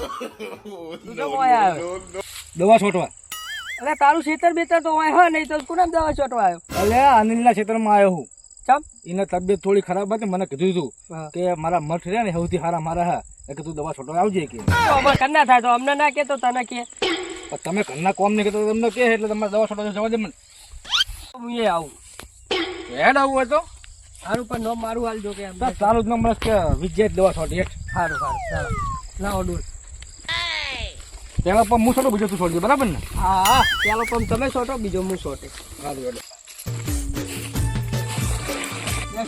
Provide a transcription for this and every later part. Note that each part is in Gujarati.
તું તો દવા છોટવા. અરે તારું ખેતર બેતર તો હોય હા નહીં તો કોને દવા છોટવા આવ્યો? અલે અનિલના ખેતરમાં આવ્યો હું. ચમ? એને તબિયત થોડી ખરાબ હતી મને કીધું હતું કે મારા મઠ રહ્યા ને સૌથી સારા મારા હા. એટલે તું દવા છોટવા આવજે કે. તો કન્ના થાય તો અમને ના કે તો તને કે. તમે ઘરના કોમ નહીં કહેતો તમને કે એટલે તમારે દવા છોટવા જવા દે મને. હું એ આવું. હેડ આવું હોય તો. સારું પણ નો મારું હાલ જો કે તારું જ બસ કે વિજય દવા છોટી હેઠ. સારું સારું ના લાવો ડૂલ. પહેલા પણ હું છોટો બીજો તું છોડજે બરાબર ને? હા હા પણ તમે છોટો બીજો હું છોટે સારું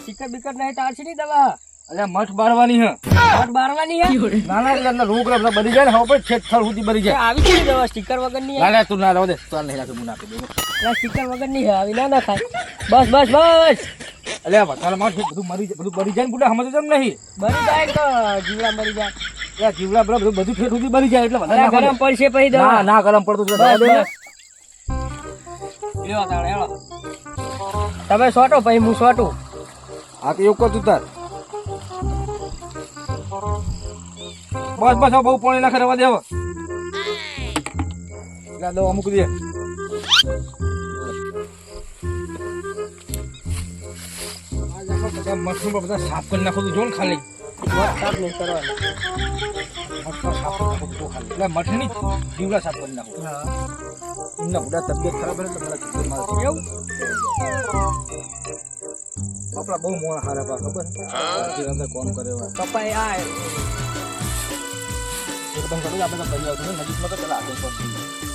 સ્ટીકર બીકર નહીં તારશે નહીં દવા. અલ્યા મઠ બારવાની હે. મઠ બારવાની હે? નાના એટલે અંદર રોગ રમતા બરી જાય ને હવે પછી છેક થળ સુધી બરી જાય. આવી છે દવા સ્ટીકર વગરની લાલે તું ના રહો દે. ચાલ નહીં રાખે હું નાખી દઉં. સ્ટીકર વગરની આવી ના ના ખાય બસ બસ બસ. અલ્યા વધારે મઠ બધું મરી જાય બધું બરી જાય ને બુડા સમજ તેમ નહીં? બરી જાય તો જીવડા મરી જાય. અલ્યા જીવડા બરા બધું બધું ઠેઠ સુધી બની જાય એટલે વધારે ગરમ પડશે પછી ના ના ગરમ પડતું તો દે. હેળો તમે સોટો પછી હું છોટું હા તો એવું કર તું તાર. બસ બસ બહુ પાણી નાખે રવા દે એટલે દવા મૂકી દે. મશરૂમ બધા સાફ કરી નાખો તું જો ને ખાલી. સાફ નહીં કરવાનો. તું એટલે મઠની જીવડા સાફ કરી નાખો. એમના બધા તબિયત ખરાબ હોય એટલે મારા કીધું મારે એવું આપણા બહુ મોણ હારા પા ખબર? અંદર કોમ કરે એવા. આ એકદમ કરું આપણે તો પરિવાર નજીકમાં તો પેલા આગળ પડતી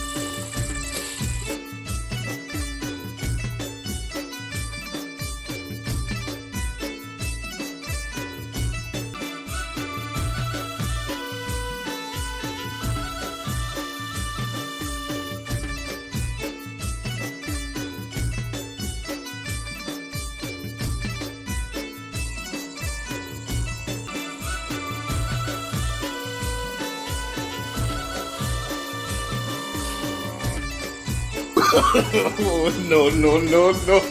Oh, no, no, no, no.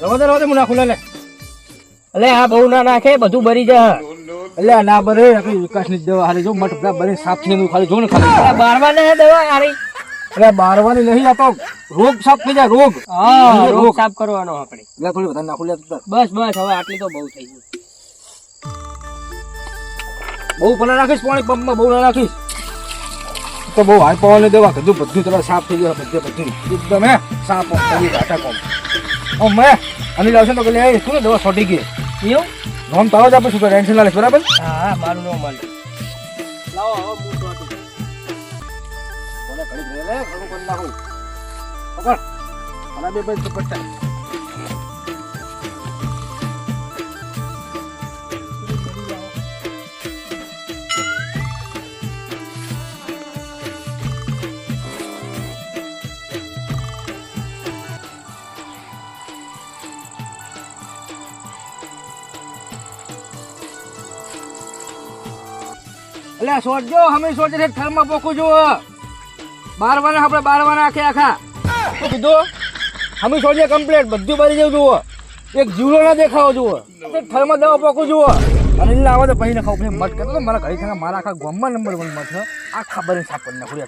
રવા દે રવા દે હું નાખું લે અલે આ બહુ ના નાખે બધું ભરી જાય એટલે ના બરે આપણી વિકાસની જ દવા હારી જો મઠ બરે સાફ થઈ ખાલી જો ને ખાલી. બારવા ને દવા હારી? અરે બારવાની નહીં આપો. રોગ સાફ થઈ જાય રોગ. હા રોગ. સાફ કરવાનો આપણે. એટલે થોડી વધારે નાખું લે બસ બસ હવે આટલી તો બહુ થઈ ગયું બહુ પણ રાખીશ પાણી પંપમાં બહુ ના રાખીશ. તો બહુ હાઈ પાવાની દવા બધું બધું તમારે સાફ થઈ ગયું બધે બધું. એકદમ હે સાફ કરી ઘાટા કોમ. ઓ મેં અનિલ આવશે તો કે લે શું ને દવા છોટી ગઈ. એવું નોમ તારો જ આપણે શું ટેન્શન ના લઈશ બરાબર? હા હા મારું નો મળે લાવો હવે હું તો મને ઘડી ઘડી લે ઘણું કરી નાખું. પકડ. મને બે ભાઈ પકડતા એટલે સોચજો અમે સોચે છે થર્મા પોકું જો બારવાના, આપણે બારવાના આખે આખા. તો કીધું? અમે સોચે કમ્પ્લેટ બધું બરી જવું જુઓ. એક જીવડો ના દેખાવો જુઓ. થર્મા દવા પોકું જુઓ. અને આવે તો પછી ખાવ પછી મત કરતો મારા થયા મારા આખા ગામમાં નંબર વન મત છે. આ ખબર કરી નાખું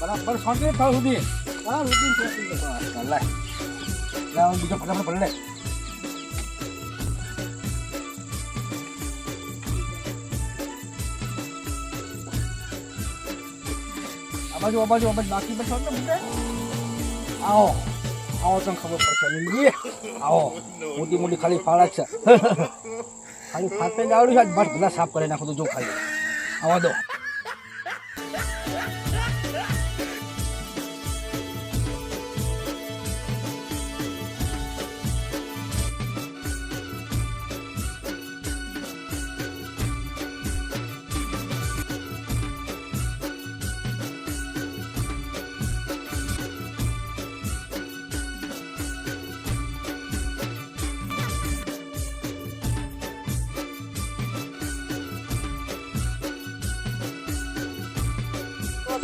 બરાબર શાંતિ સુધી. લે બીજો ફટાફટ પડી લે. અબાજુ આ બાજુ આ બાજુ, બાકી બસો મુકે આવો આવો તમને ખબર પડશે આવો, મોટી મોટી ખાલી ફાળા છે. ખાલી ફાટે જ આવડ્યું છે બસ બધા સાફ કરી નાખો તો જો ખાલી. આવા દો.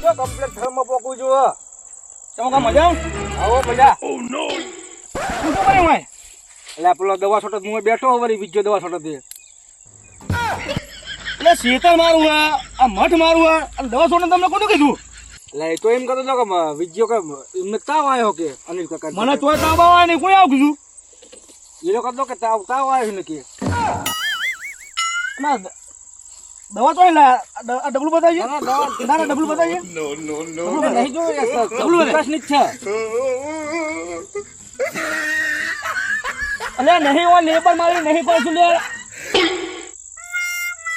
જો કમ્પ્લીટ થર્મમાં પોકું છું તમે કા મજા આવો? મજા. શું શું કરે હોય એટલે પેલો દવા છોટો હું બેઠો વળી બીજો દવા છોટો દે. એટલે શેતર મારું આ આ મઠ મારું આ અને દવા છોટો તમને કોનું કીધું? એટલે એ તો એમ કરતો હતો કે વિજ્યો કે એમને તાવ આવ્યો કે? અનિલ કાકા મને તો તાવ આવે નહીં કોઈ આવું કીધું? એ લોકો કે તાવ તાવ આવ્યો ને કે ના દવા તો ડબલું બતાવીએ? ના, ના, દવા- ના ના ડબલું no. નહીં જોયું એ વિકાસની જ છે. એટલે નહીં હોય લેબર મારી નહીં પડશું લે.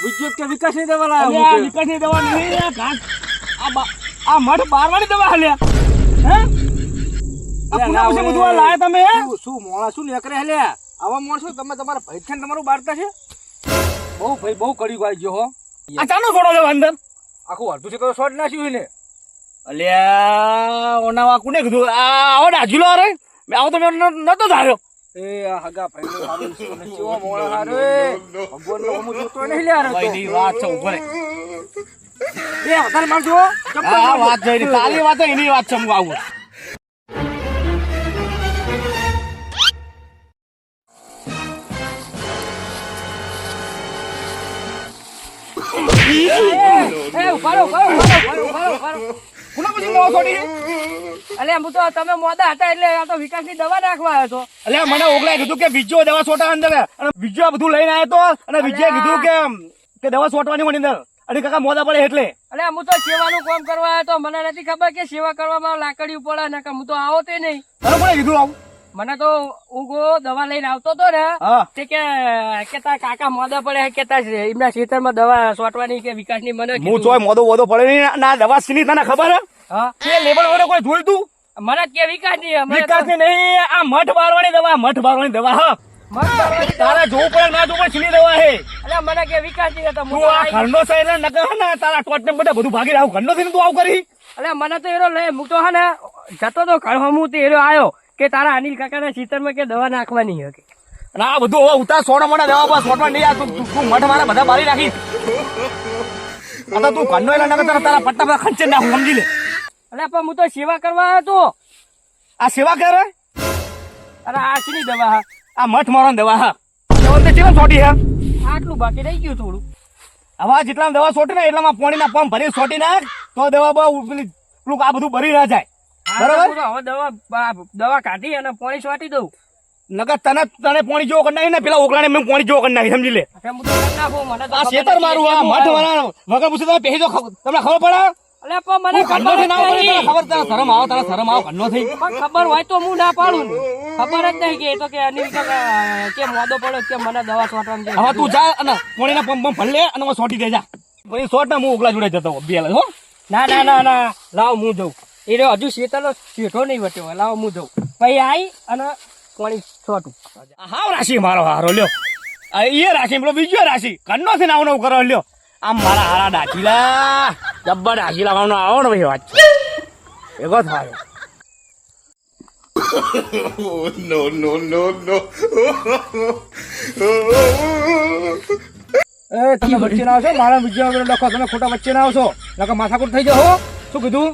વિદ્યુત કે વિકાસની દવા અલ્યા, આ લાવ્યો વિકાસની દવા નહીં ઘાસ આ બા- આ મઠ બારવાની દવા હાલ્યા હે? આ પુના પછી બધું લાયા તમે શું મોણા શું નીકળે લે? આવા માણસો તમે તમારા ભાઈ છે તમારું બારતા છે? બહુ ભાઈ બહુ કડી ભાઈ ગયો હો. આ ચાનો છોડો છે અંદર? આખું અડધું છે તો શોર્ટ નાખ્યું ને. અલ્યા ઓનાવા કોને કીધું? આ આવો ડાજુલો લો મેં આવો તો મેં નતો ધાર્યો. એ હગા ભાઈ હારું છે. ને હારો એ ભગવાન નો હું જોતો નહીં લે ભાઈ વાત છે વધારે મારજો. આ વાત જઈ તારી વાત છે, એની વાત છે હું આવું એ ઉભારો ઉભારો ઉભારો ઉભારો ઉભારો કોના પછી નવો છોડી અલે હું તો તમે મોડા હતા એટલે આ તો વિકાસની દવા નાખવા આવ્યો છો. એટલે મને ઓગલાએ કીધું કે બીજો દવા છોટા અંદર અને બીજો આ બધું લઈને આવ્યો તો અને બીજે કીધું કે કે દવા છોટવાની હોય અંદર. અને કાકા મોદા પડે એટલે. અલે હું તો સેવાનું કામ કરવા આવ્યો તો મને નથી ખબર કે સેવા કરવામાં લાકડી પડે ને કે હું તો આવો તે નહીં. તને કીધું આવું? મને તો ઉગો દવા લઈને આવતો તો ને તે કે કે તાર કાકા મોડા પડે કે તાર એમના ખેતરમાં દવા સોટવાની કે વિકાસની મને હું. ચોય મોદો વોદો પડે નહીં ના દવા સીની તને ખબર હે? તે લેબર વગર કોઈ જોયું તું? મને કે વિકાસની મને વિકાસની નહીં આ મઠ બારવાની દવા મઠ બારવાની દવા હા. તારા જોવું પડે ના જોવું પડે છીલી દવા હે. એટલે મને કે વિકાસ હતો હું તું તો આ ઘરનો છે એટલે નકર ને તારા ટોટ ને બધા બધું ભાગી રાખ ઘરનો થઈને તું આવું કરી? એટલે મને તો એરો લઈ મૂકતો હે ને જતો તો ઘર હમું તે એરો આવ્યો કે તારા અનિલ કાકાના ખેતરમાં કે દવા નાખવાની હકે ના આ બધું હવે ઉતાર સોના મોના દવા બસ સોટમાં નહીં આ તું મઠ મારા બધા બારી નાખી. આ તું કન્નો એલા નકર તારા પટ્ટા બધા ખંચે નાખું સમજી લે. અરે પણ હું તો સેવા કરવા આવ્યો તો. આ સેવા કરે અરે આ શીની દવા હા? આ મઠ મારો દવા હા. દવા તે ચેવા સોટી હા? આટલું બાકી રહી ગયું થોડું. હવે જેટલા દવા સોટી ને એટલામાં પાણીના પંપ ભરી સોટી નાખ તો દવા બહુ પેલી આ બધું ભરી ના જાય. બરાબર? હવે દવા દવા કાઢી અને પાણી છાંટી દઉં. નગર તને તને પાણી જોવો નાખી ને પેલા ઓગળાને મેં પાણી જોવો નાખી સમજી લે. આ ખબર શેતર મારું આ મઠ મારા વગર પૂછે તમે પહેરી તમને ખબર પડે? અલે પણ મને ખબર જ ના પડે નહીં. ખબર તને શરમ આવો તને શરમ આવો ઘરનો થઈ. ખબર હોય તો હું ના પાડું. ખબર જ નહીં કે એ તો કે અનિલ કે મોદો પડ્યો કે મને દવા છાંટવાની હવે તું જા અને પાણીના પંપ પંપ લે અને હું સોટી દે જા. પછી ના હું ઓગલા જોડે જતો બે હો. ના ના ના ના. લાવ હું જઉં. એ રહ્યો હજુ શેતરનો શેઠો નહીં વટ્યો. લાવ હું જઉં. પછી આવી અને પાણી છોટું. હાવ રાશિ મારો હારો લ્યો. એ રાશિ પેલો બીજો રાશિ. ઘરનો છે નાવ નવ કરો લ્યો. આમ મારા હારા ડાચીલા જબ્બર ડાચી લાવવાનો આવો ને ભાઈ વાત ભેગો થાય. એ તમે વચ્ચે ના આવશો? મારા બીજા વગર લખો તમે ખોટા વચ્ચે ના આવશો. નકર માથાકૂટ થઈ જાઓ શું કીધું?